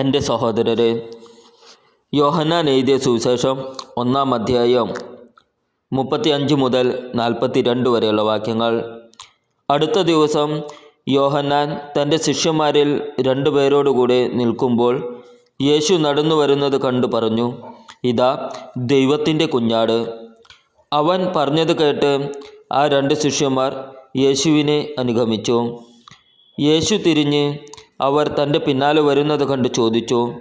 എന്റെ സഹോദരരെ യോഹന്നാൻ എഴുതിയ സുവിശേഷം ഒന്നാം അധ്യായം മുപ്പത്തിയഞ്ച് മുതൽ നാൽപ്പത്തി രണ്ട് വരെയുള്ള വാക്യങ്ങൾ. അടുത്ത ദിവസം യോഹന്നാൻ തന്റെ ശിഷ്യന്മാരിൽ രണ്ടുപേരോടുകൂടെ നിൽക്കുമ്പോൾ യേശു നടന്നു വരുന്നത് കണ്ടു പറഞ്ഞു ഇതാ ദൈവത്തിന്റെ കുഞ്ഞാട്. അവൻ പറഞ്ഞത് കേട്ട് ആ രണ്ട് ശിഷ്യന്മാർ യേശുവിനെ അനുഗമിച്ചു. യേശു തിരിഞ്ഞ് അവർ തന്റെ പിന്നാലെ വരുന്നത് കണ്ട് ചോദിച്ചു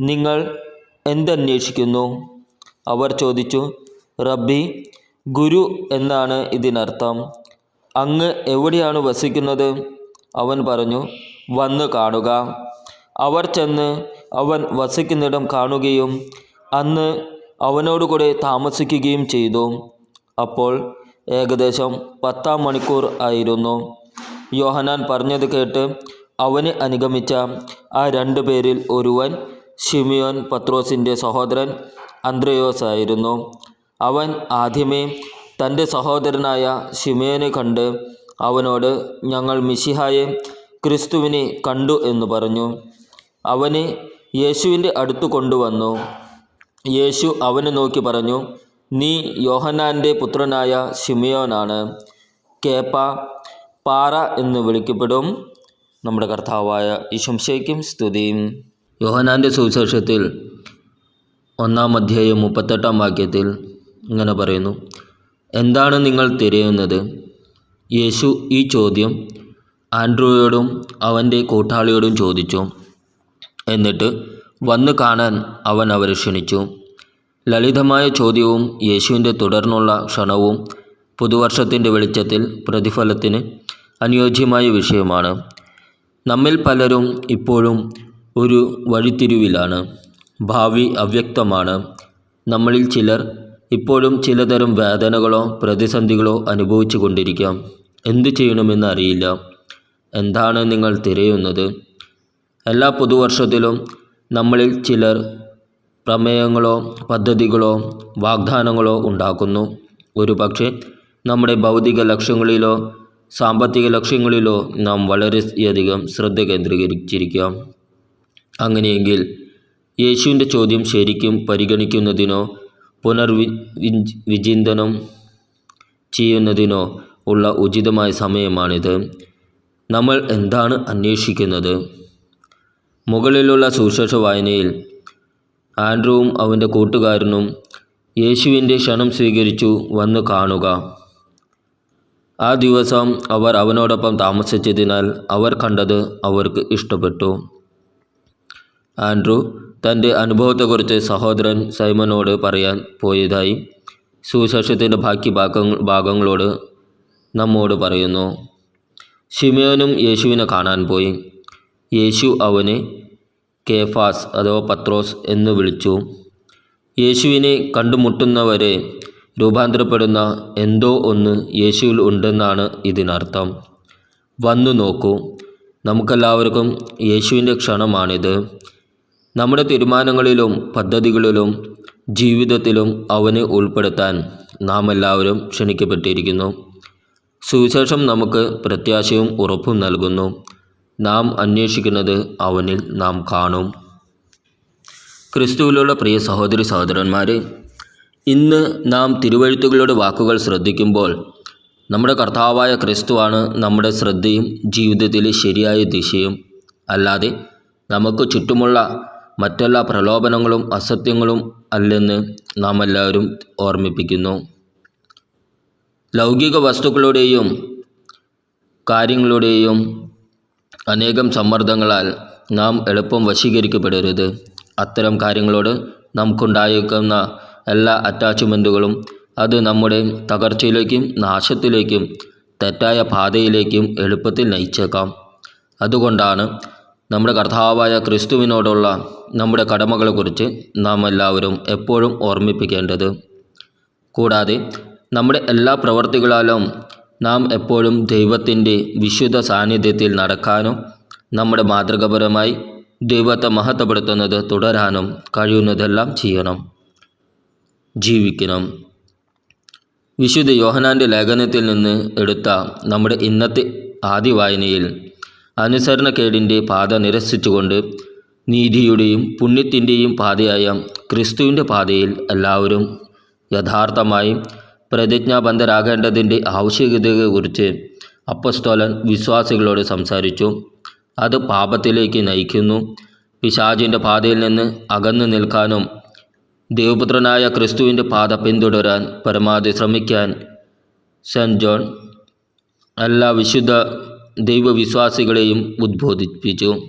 നിങ്ങൾ എന്തന്വേഷിക്കുന്നു? അവർ ചോദിച്ചു റബ്ബി ഗുരു എന്നാണ് ഇതിനർത്ഥം. അങ്ങ് എവിടെയാണ് വസിക്കുന്നത്? അവൻ പറഞ്ഞു വന്ന് കാണുക. അവർ ചെന്ന് അവൻ വസിക്കുന്നിടം കാണുകയും അന്ന് അവനോടുകൂടെ താമസിക്കുകയും ചെയ്തു. അപ്പോൾ ഏകദേശം പത്താം മണിക്കൂർ ആയിരുന്നു. യോഹനാൻ പറഞ്ഞത് കേട്ട് അവനെ അനുഗമിച്ച ആ രണ്ടു പേരിൽ ഒരുവൻ ഷിമിയോൻ പത്രോസിന്റെ സഹോദരൻ അന്ത്രയോസ് ആയിരുന്നു. അവൻ ആദ്യമേ തന്റെ സഹോദരനായ ഷിമിയോനെ കണ്ട് അവനോട് ഞങ്ങൾ മിശിഹായെ ക്രിസ്തുവിനെ കണ്ടു എന്ന് പറഞ്ഞു. അവനെ യേശുവിന്റെ അടുത്ത് കൊണ്ടുവന്നു. യേശു അവനെ നോക്കി പറഞ്ഞു നീ യോഹനാന്റെ പുത്രനായ ഷിമിയോനാണ് കേപ്പ പാറ എന്ന് വിളിക്കപ്പെടും. നമ്മുടെ കർത്താവായ ഈശംശയ്ക്കും സ്തുതിയും. യോഹനാന്റെ സുവിശേഷത്തിൽ ഒന്നാം അധ്യായം മുപ്പത്തെട്ടാം വാക്യത്തിൽ ഇങ്ങനെ പറയുന്നു. എന്താണ് നിങ്ങൾ തിരയുന്നത്? യേശു ഈ ചോദ്യം ആൻഡ്രൂയോടും അവന്റെ കൂട്ടാളിയോടും ചോദിച്ചു. എന്നിട്ട് വന്ന് കാണാൻ അവൻ അവരെ ക്ഷണിച്ചു. ലളിതമായ ചോദ്യവും യേശുവിന്റെ തുടർന്നുള്ള ക്ഷണവും പുതുവർഷത്തിന്റെ വെളിച്ചത്തിൽ പ്രതിഫലത്തിന് അനുയോജ്യമായ വിഷയമാണ്. നമ്മിൽ പലരും ഇപ്പോഴും ഒരു വഴിത്തിരിവിലാണ്. ഭാവി അവ്യക്തമാണ്. നമ്മളിൽ ചിലർ ഇപ്പോഴും ചിലതരം വേദനകളോ പ്രതിസന്ധികളോ അനുഭവിച്ചു കൊണ്ടിരിക്കാം. എന്തു ചെയ്യണമെന്ന് അറിയില്ല. എന്താണ് നിങ്ങൾ തിരയുന്നത്? എല്ലാ പുതുവർഷത്തിലും നമ്മളിൽ ചിലർ പ്രമേയങ്ങളോ പദ്ധതികളോ വാഗ്ദാനങ്ങളോ ഉണ്ടാക്കുന്നു. ഒരുപക്ഷേ നമ്മുടെ ഭൗതിക ലക്ഷ്യങ്ങളിലോ സാമ്പത്തിക ലക്ഷ്യങ്ങളിലോ നാം വളരെയധികം ശ്രദ്ധ കേന്ദ്രീകരിച്ചിരിക്കാം. അങ്ങനെയെങ്കിൽ യേശുവിന്റെ ചോദ്യം ശരിക്കും പരിഗണിക്കുന്നതിനോ പുനർവി വിച്- വിചിന്തനം ചെയ്യുന്നതിനോ ഉള്ള ഉചിതമായ സമയമാണിത്. നമ്മൾ എന്താണ് അന്വേഷിക്കുന്നത്? മുകളിലുള്ള സുശേഷ വായനയിൽ ആൻഡ്രൂവും അവന്റെ കൂട്ടുകാരനും യേശുവിന്റെ ക്ഷണം സ്വീകരിച്ചു വന്നു കാണുക. ആ ദിവസം അവർ അവനോടൊപ്പം താമസിച്ചതിനാൽ അവർ കണ്ടത് അവർക്ക് ഇഷ്ടപ്പെട്ടു. ആൻഡ്രു തന്റെ അനുഭവത്തെക്കുറിച്ച് സഹോദരൻ സൈമനോട് പറയാൻ പോയതായി സുവിശേഷത്തിന്റെ ബാക്കി ഭാഗങ്ങൾ ഭാഗങ്ങളോട് നമ്മോട് പറയുന്നു. ഷിമയോനും യേശുവിനെ കാണാൻ പോയി. യേശു അവനെ കേഫാസ് അഥവാ പത്രോസ് എന്ന് വിളിച്ചു. യേശുവിനെ കണ്ടുമുട്ടുന്നവരെ രൂപാന്തരപ്പെടുന്ന എന്തോ ഒന്ന് യേശുവിൽ ഉണ്ടെന്നാണ് ഇതിനർത്ഥം. വന്നു നോക്കൂ. നമുക്കെല്ലാവർക്കും യേശുവിന്റെ ക്ഷണമാണിത്. നമ്മുടെ തീരുമാനങ്ങളിലും പദ്ധതികളിലും ജീവിതത്തിലും അവനെ ഉൾപ്പെടുത്താൻ നാം എല്ലാവരും ക്ഷണിക്കപ്പെട്ടിരിക്കുന്നു. സുവിശേഷം നമുക്ക് പ്രത്യാശയും ഉറപ്പും നൽകുന്നു. നാം അന്വേഷിക്കുന്നത് അവനിൽ നാം കാണും. ക്രിസ്തുവിലുള്ള പ്രിയ സഹോദരി സഹോദരന്മാരെ ഇന്ന് നാം തിരുവഴുത്തുകളുടെ വാക്കുകൾ ശ്രദ്ധിക്കുമ്പോൾ നമ്മുടെ കർത്താവായ ക്രിസ്തുവാണ് നമ്മുടെ ശ്രദ്ധയും ജീവിതത്തിലെ ശരിയായ ദിശയും. അല്ലാതെ നമുക്ക് ചുറ്റുമുള്ള മറ്റെല്ലാ പ്രലോഭനങ്ങളും അസത്യങ്ങളും അല്ലെന്ന് നാം എല്ലാവരും ഓർമ്മിപ്പിക്കുന്നു. ലൗകിക വസ്തുക്കളുടെയും കാര്യങ്ങളുടെയും അനേകം സമ്മർദ്ദങ്ങളാൽ നാം എളുപ്പം വശീകരിക്കപ്പെടരുത്. അത്തരം കാര്യങ്ങളോട് നമുക്കുണ്ടായേക്കുന്ന എല്ലാ അറ്റാച്ച്മെന്റുകളും അത് നമ്മുടെ തകർച്ചയിലേക്കും നാശത്തിലേക്കും തെറ്റായ പാതയിലേക്കും എളുപ്പത്തിൽ നയിച്ചേക്കാം. അതുകൊണ്ടാണ് നമ്മുടെ കർത്താവായ ക്രിസ്തുവിനോടുള്ള നമ്മുടെ കടമകളെക്കുറിച്ച് നാം എല്ലാവരും എപ്പോഴും ഓർമ്മിപ്പിക്കേണ്ടത്. കൂടാതെ നമ്മുടെ എല്ലാ പ്രവർത്തികളാലും നാം എപ്പോഴും ദൈവത്തിന്റെ വിശുദ്ധ സാന്നിധ്യത്തിൽ നടക്കാനും നമ്മുടെ മാതൃകപരമായി ദൈവത്തെ മഹത്വപ്പെടുത്തുന്നത് തുടരാനും കഴിയുന്നതെല്ലാം ചെയ്യണം. ജീവിക്കണം. വിശുദ്ധ യോഹനാന്റെ ലേഖനത്തിൽ നിന്ന് എടുത്ത നമ്മുടെ ഇന്നത്തെ ആദ്യ വായനയിൽ അനുസരണക്കേടിന്റെ പാത നിരസിച്ചുകൊണ്ട് നീതിയുടെയും പുണ്യത്തിന്റെയും പാതയായ ക്രിസ്തുവിന്റെ പാതയിൽ എല്ലാവരും യഥാർത്ഥമായി പ്രതിജ്ഞാബന്ധരാകേണ്ടതിന്റെ ആവശ്യകതയെക്കുറിച്ച് അപ്പസ്തോലൻ വിശ്വാസികളോട് സംസാരിച്ചു. അത് പാപത്തിലേക്ക് നയിക്കുന്നു. പിശാചിന്റെ പാതയിൽ നിന്ന് അകന്നു നിൽക്കാനും ദൈവപുത്രനായ ക്രിസ്തുവിന്റെ പാത പിന്തുടരാൻ പരമാവധി ശ്രമിക്കാൻ സെന്റ് ജോൺ എല്ലാ വിശുദ്ധ ദൈവവിശ്വാസികളെയും ഉദ്ബോധിപ്പിച്ചു.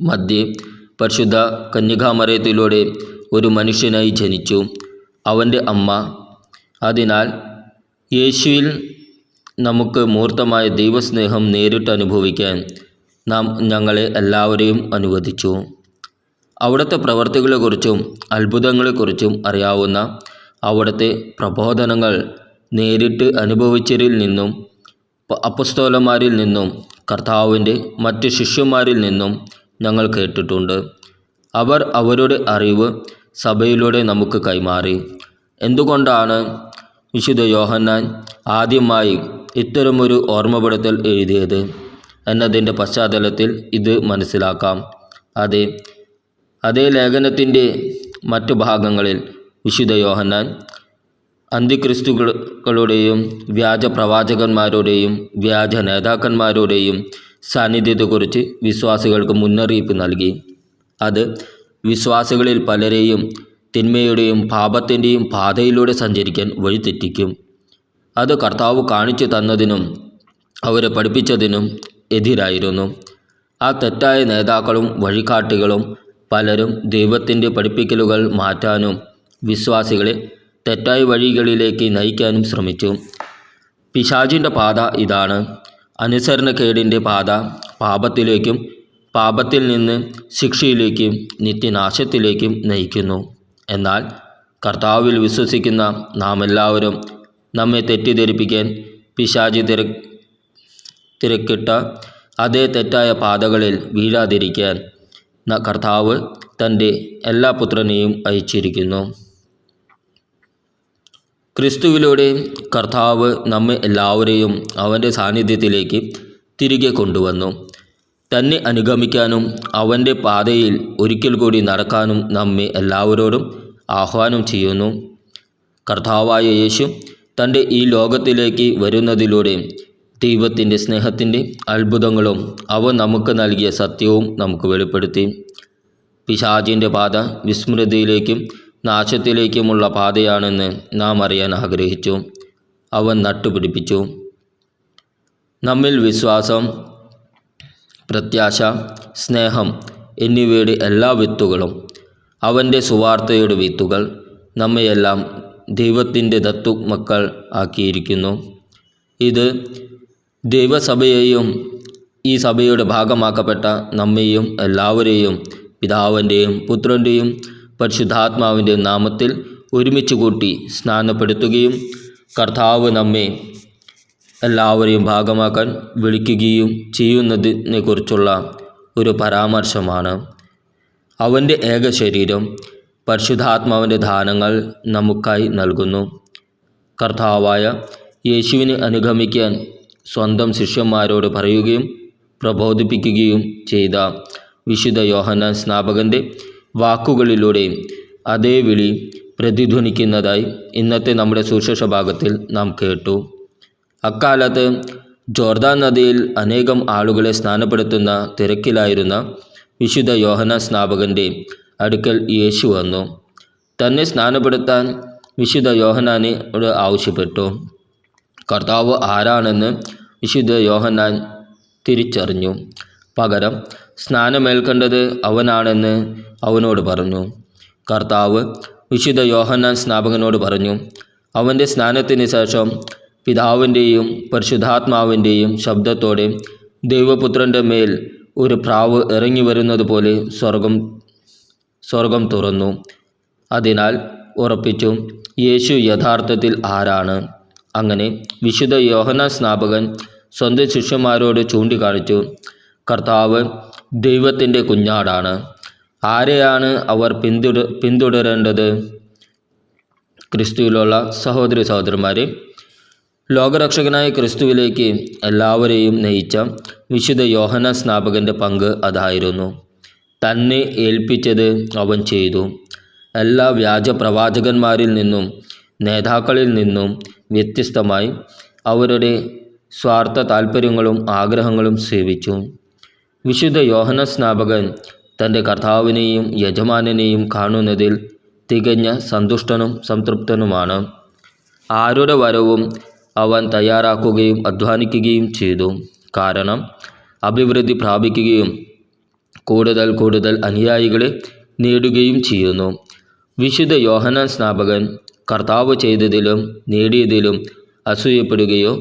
മധ്യേ പരിശുദ്ധ കന്യകാമറയത്തിലൂടെ ഒരു മനുഷ്യനായി ജനിച്ചു. അവന്റെ അമ്മ. അതിനാൽ യേശുവിൽ നമുക്ക് മൂർത്തമായ ദൈവസ്നേഹം നേരിട്ട് അനുഭവിക്കാൻ നാം ഞങ്ങളെ എല്ലാവരെയും അനുവദിച്ചു. അവിടുത്തെ പ്രവർത്തികളെക്കുറിച്ചും അത്ഭുതങ്ങളെക്കുറിച്ചും അറിയാവുന്ന അവിടുത്തെ പ്രബോധനങ്ങൾ നേരിട്ട് അനുഭവിച്ചവരിൽ നിന്നും അപ്പസ്തോലന്മാരിൽ നിന്നും കർത്താവിന്റെ മറ്റ് ശിഷ്യന്മാരിൽ നിന്നും ഞങ്ങൾ കേട്ടിട്ടുണ്ട്. അവർ അവരുടെ അറിവ് സഭയിലൂടെ നമുക്ക് കൈമാറി. എന്തുകൊണ്ടാണ് വിശുദ്ധ യോഹന്നാൻ ആദ്യമായി ഇത്തരമൊരു ഓർമ്മപ്പെടുത്തൽ എഴുതിയത് എന്നതിന്റെ പശ്ചാത്തലത്തിൽ ഇത് മനസ്സിലാക്കാം. അതെ അതേ ലേഖനത്തിന്റെ മറ്റു ഭാഗങ്ങളിൽ വിശുദ്ധ യോഹന്നാൻ അന്തിക്രിസ്തുക്കളുടെയും വ്യാജ പ്രവാചകന്മാരുടെയും വ്യാജ നേതാക്കന്മാരുടെയും സാന്നിധ്യത്തെക്കുറിച്ച് വിശ്വാസികൾക്ക് മുന്നറിയിപ്പ് നൽകി. അത് വിശ്വാസികളിൽ പലരെയും തിന്മയുടെയും പാപത്തിന്റെയും പാതയിലൂടെ സഞ്ചരിക്കാൻ വഴിതെറ്റിക്കും. അത് കർത്താവ് കാണിച്ചു തന്നതിനും അവരെ പഠിപ്പിച്ചതിനും എതിരായിരുന്നു. ആ തെറ്റായ നേതാക്കളും വഴികാട്ടികളും പലരും ദൈവത്തിന്റെ പഠിപ്പിക്കലുകൾ മാറ്റാനും വിശ്വാസികളെ തെറ്റായ വഴികളിലേക്ക് നയിക്കാനും ശ്രമിച്ചു. പിശാചിന്റെ പാത ഇതാണ്. അനുസരണക്കേടിന്റെ പാത പാപത്തിലേക്കും പാപത്തിൽ നിന്ന് ശിക്ഷയിലേക്കും നിത്യനാശത്തിലേക്കും നയിക്കുന്നു. എന്നാൽ കർത്താവിൽ വിശ്വസിക്കുന്ന നാം എല്ലാവരും നമ്മെ തെറ്റിദ്ധരിപ്പിക്കാൻ പിശാചി തിര തിരക്കിട്ട അതേ തെറ്റായ പാതകളിൽ വീഴാതിരിക്കാൻ കർത്താവ് തന്റെ എല്ലാ പുത്രനെയും അയച്ചിരിക്കുന്നു. ക്രിസ്തുവിലൂടെ കർത്താവ് നമ്മെ എല്ലാവരെയും അവന്റെ സാന്നിധ്യത്തിലേക്ക് തിരികെ കൊണ്ടുവന്നു. തന്നെ അനുഗമിക്കാനും അവന്റെ പാതയിൽ ഒരിക്കൽ കൂടി നടക്കാനും നമ്മെ എല്ലാവരോടും ആഹ്വാനം ചെയ്യുന്നു. കർത്താവായ യേശു തന്റെ ഈ ലോകത്തിലേക്ക് വരുന്നതിലൂടെ ദൈവത്തിന്റെ സ്നേഹത്തിന്റെ അത്ഭുതങ്ങളും അവ നമുക്ക് നൽകിയ സത്യവും നമുക്ക് വെളിപ്പെടുത്തി. പിശാചിന്റെ പാത വിസ്മൃതിയിലേക്കും നാശത്തിലേക്കുമുള്ള പാതയാണെന്ന് നാം അറിയാൻ ആഗ്രഹിച്ചു. അവൻ നട്ടുപിടിപ്പിച്ചു. നമ്മിൽ വിശ്വാസം പ്രത്യാശ സ്നേഹം എന്നിവയുടെ എല്ലാ വിത്തുകളും അവന്റെ സുവാർത്തയുടെ വിത്തുകൾ നമ്മയെല്ലാം ദൈവത്തിന്റെ ദത്തു മക്കൾ ആക്കിയിരിക്കുന്നു. ഇത് ദൈവസഭയെയും ഈ സഭയുടെ ഭാഗമാക്കപ്പെട്ട നമ്മെയും എല്ലാവരെയും പിതാവിന്റെയും പുത്രന്റെയും പരിശുദ്ധാത്മാവിന്റെയും നാമത്തിൽ ഒരുമിച്ച് കൂട്ടി സ്നാനപ്പെടുത്തുകയും കർത്താവ് നമ്മെ എല്ലാവരെയും ഭാഗമാക്കാൻ വിളിക്കുകയും ചെയ്യുന്നതിനെക്കുറിച്ചുള്ള ഒരു പരാമർശമാണ്. അവന്റെ ഏക ശരീരം പരിശുദ്ധാത്മാവിന്റെ ദാനങ്ങൾ നമുക്കായി നൽകുന്നു. കർത്താവായ യേശുവിനെ അനുഗമിക്കാൻ സ്വന്തം ശിഷ്യന്മാരോട് പറയുകയും പ്രബോധിപ്പിക്കുകയും ചെയ്ത വിശുദ്ധ യോഹന സ്നാപകന്റെ വാക്കുകളിലൂടെ അതേ വിളി പ്രതിധ്വനിക്കുന്നതായി ഇന്നത്തെ നമ്മുടെ സുശേഷ ഭാഗത്തിൽ നാം കേട്ടു. അക്കാലത്ത് ജോർദാൻ നദിയിൽ അനേകം ആളുകളെ സ്നാനപ്പെടുത്തുന്ന തിരക്കിലായിരുന്ന വിശുദ്ധ യോഹന സ്നാപകന്റെ അടുക്കൽ യേശു വന്നു. തന്നെ സ്നാനപ്പെടുത്താൻ വിശുദ്ധ യോഹനാനെ ആവശ്യപ്പെട്ടു. കർത്താവ് ആരാണെന്ന് വിശുദ്ധ യോഹന്നാൻ തിരിച്ചറിഞ്ഞു. പകരം സ്നാനമേൽക്കേണ്ടത് അവനാണെന്ന് അവനോട് പറഞ്ഞു. കർത്താവ് വിശുദ്ധ യോഹന്നാൻ സ്നാപകനോട് പറഞ്ഞു അവന്റെ സ്നാനത്തിന് ശേഷം പിതാവിന്റെയും പരിശുദ്ധാത്മാവിന്റെയും ശബ്ദത്തോടെ ദൈവപുത്രന്റെ മേൽ ഒരു പ്രാവ് ഇറങ്ങി വരുന്നത് പോലെ സ്വർഗം സ്വർഗം തുറന്നു. അതിനാൽ ഉറപ്പിച്ചു യേശു യഥാർത്ഥത്തിൽ ആരാണ്? അങ്ങനെ വിശുദ്ധ യോഹന സ്നാപകൻ സ്വന്തം ശിഷ്യന്മാരോട് ചൂണ്ടിക്കാണിച്ചു കർത്താവ് ദൈവത്തിന്റെ കുഞ്ഞാടാണ്. ആരെയാണ് അവർ പിന്തുട പിന്തുടരേണ്ടത്? ക്രിസ്തുവിലുള്ള സഹോദരി സഹോദരന്മാരെ ലോകരക്ഷകനായ ക്രിസ്തുവിലേക്ക് എല്ലാവരെയും നയിച്ച വിശുദ്ധ യോഹന സ്നാപകന്റെ പങ്ക് അതായിരുന്നു. തന്നെ ഏൽപ്പിച്ചത് അവൻ ചെയ്തു. എല്ലാ വ്യാജ പ്രവാചകന്മാരിൽ നിന്നും നേതാക്കളിൽ നിന്നും വ്യത്യസ്തമായി അവരുടെ സ്വാർത്ഥ താൽപ്പര്യങ്ങളും ആഗ്രഹങ്ങളും സേവിച്ചു. വിശുദ്ധ യോഹന സ്നാപകൻ തന്റെ കർത്താവിനെയും യജമാനനെയും കാണുന്നതിൽ തികഞ്ഞ സന്തുഷ്ടനും സംതൃപ്തനുമാണ്. ആരുടെ വരവും അവൻ തയ്യാറാക്കുകയും അധ്വാനിക്കുകയും ചെയ്തു. കാരണം അഭിവൃദ്ധി പ്രാപിക്കുകയും കൂടുതൽ കൂടുതൽ അനുയായികളെ നേടുകയും ചെയ്യുന്നു. വിശുദ്ധ യോഹനാൻ സ്നാപകൻ കർത്താവ് ചെയ്തതിലും നേടിയതിലും അസൂയപ്പെടുകയോ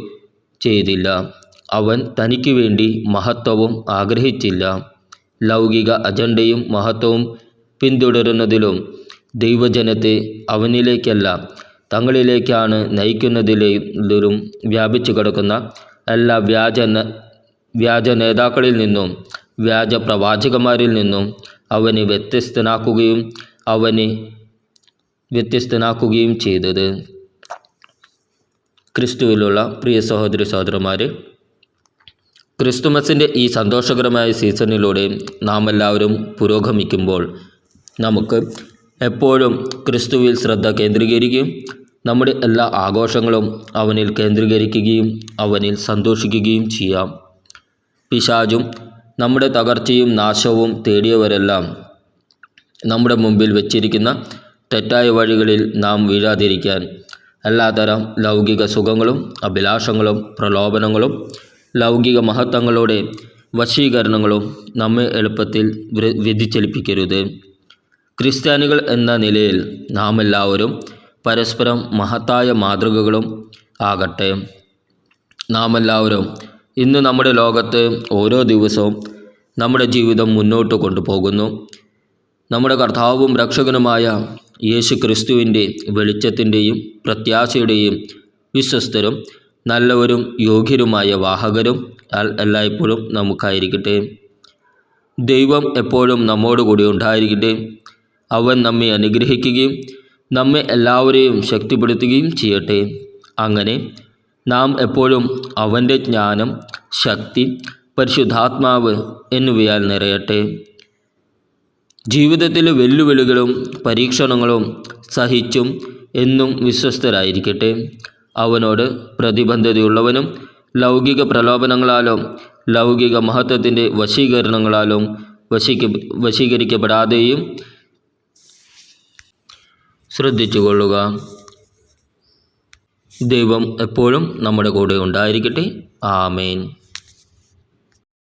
ചെയ്തില്ല. അവൻ തനിക്ക് വേണ്ടി മഹത്വവും ആഗ്രഹിച്ചില്ല. ലൗകിക അജണ്ടയും മഹത്വവും പിന്തുടരുന്നതിലും ദൈവജനത്തെ അവനിലേക്കല്ല തങ്ങളിലേക്കാണ് നയിക്കുന്നതിലും വ്യാപിച്ചു കിടക്കുന്ന എല്ലാ വ്യാജ വ്യാജ നേതാക്കളിൽ നിന്നും വ്യാജ പ്രവാചകന്മാരിൽ നിന്നും അവനെ വ്യത്യസ്തനാക്കുകയും അവനെ വ്യത്യസ്തനാക്കുകയും ചെയ്തത്. ക്രിസ്തുവിലുള്ള പ്രിയ സഹോദരി സഹോദരന്മാരെ ക്രിസ്തുമസിന്റെ ഈ സന്തോഷകരമായ സീസണിലൂടെ നാം എല്ലാവരും പുരോഗമിക്കുമ്പോൾ നമുക്ക് എപ്പോഴും ക്രിസ്തുവിൽ ശ്രദ്ധ കേന്ദ്രീകരിക്കുകയും നമ്മുടെ എല്ലാ ആഘോഷങ്ങളും അവനിൽ കേന്ദ്രീകരിക്കുകയും അവനിൽ സന്തോഷിക്കുകയും ചെയ്യാം. പിശാചും നമ്മുടെ തകർച്ചയും നാശവും തേടിയവരെല്ലാം നമ്മുടെ മുമ്പിൽ വെച്ചിരിക്കുന്ന തെറ്റായ വഴികളിൽ നാം വീഴാതിരിക്കാൻ. എല്ലാതരം ലൗകിക സുഖങ്ങളും അഭിലാഷങ്ങളും പ്രലോഭനങ്ങളും ലൗകിക മഹത്വങ്ങളുടെ വശീകരണങ്ങളും നമ്മെ എളുപ്പത്തിൽ വ്യതിചലിപ്പിക്കരുത്. ക്രിസ്ത്യാനികൾ എന്ന നിലയിൽ നാം എല്ലാവരും പരസ്പരം മഹത്തായ മാതൃകകളും ആകട്ടെ. നാം എല്ലാവരും ഇന്ന് നമ്മുടെ ലോകത്ത് ഓരോ ദിവസവും നമ്മുടെ ജീവിതം മുന്നോട്ട് കൊണ്ടുപോകുന്നു. നമ്മുടെ കർത്താവും രക്ഷകനുമായ യേശു ക്രിസ്തുവിന്റെ വെളിച്ചത്തിന്റെയും പ്രത്യാശയുടെയും വിശ്വസ്തരും നല്ലവരും യോഗ്യരുമായ വാഹകരും എല്ലായ്പ്പോഴും നമുക്കായിരിക്കട്ടെ. ദൈവം എപ്പോഴും നമ്മോടുകൂടി ഉണ്ടായിരിക്കട്ടെ. അവൻ നമ്മെ അനുഗ്രഹിക്കുകയും നമ്മെ എല്ലാവരെയും ശക്തിപ്പെടുത്തുകയും ചെയ്യട്ടെ. അങ്ങനെ നാം എപ്പോഴും അവന്റെ ജ്ഞാനം ശക്തി പരിശുദ്ധാത്മാവ് എന്നിവയാൽ നിറയട്ടെ. ജീവിതത്തിലെ വെല്ലുവിളികളും പരീക്ഷണങ്ങളും സഹിച്ചും എന്നും വിശ്വസ്തരായിരിക്കട്ടെ. അവനോട് പ്രതിബന്ധതയുള്ളവനും ലൗകിക പ്രലോഭനങ്ങളാലും ലൗകിക മഹത്വത്തിന്റെ വശീകരണങ്ങളാലും വശീക വശീകരിക്കപ്പെടാതെയും ശ്രദ്ധിച്ചുകൊള്ളുക. ദൈവം എപ്പോഴും നമ്മുടെ കൂടെ ഉണ്ടായിരിക്കട്ടെ. ആമേൻ.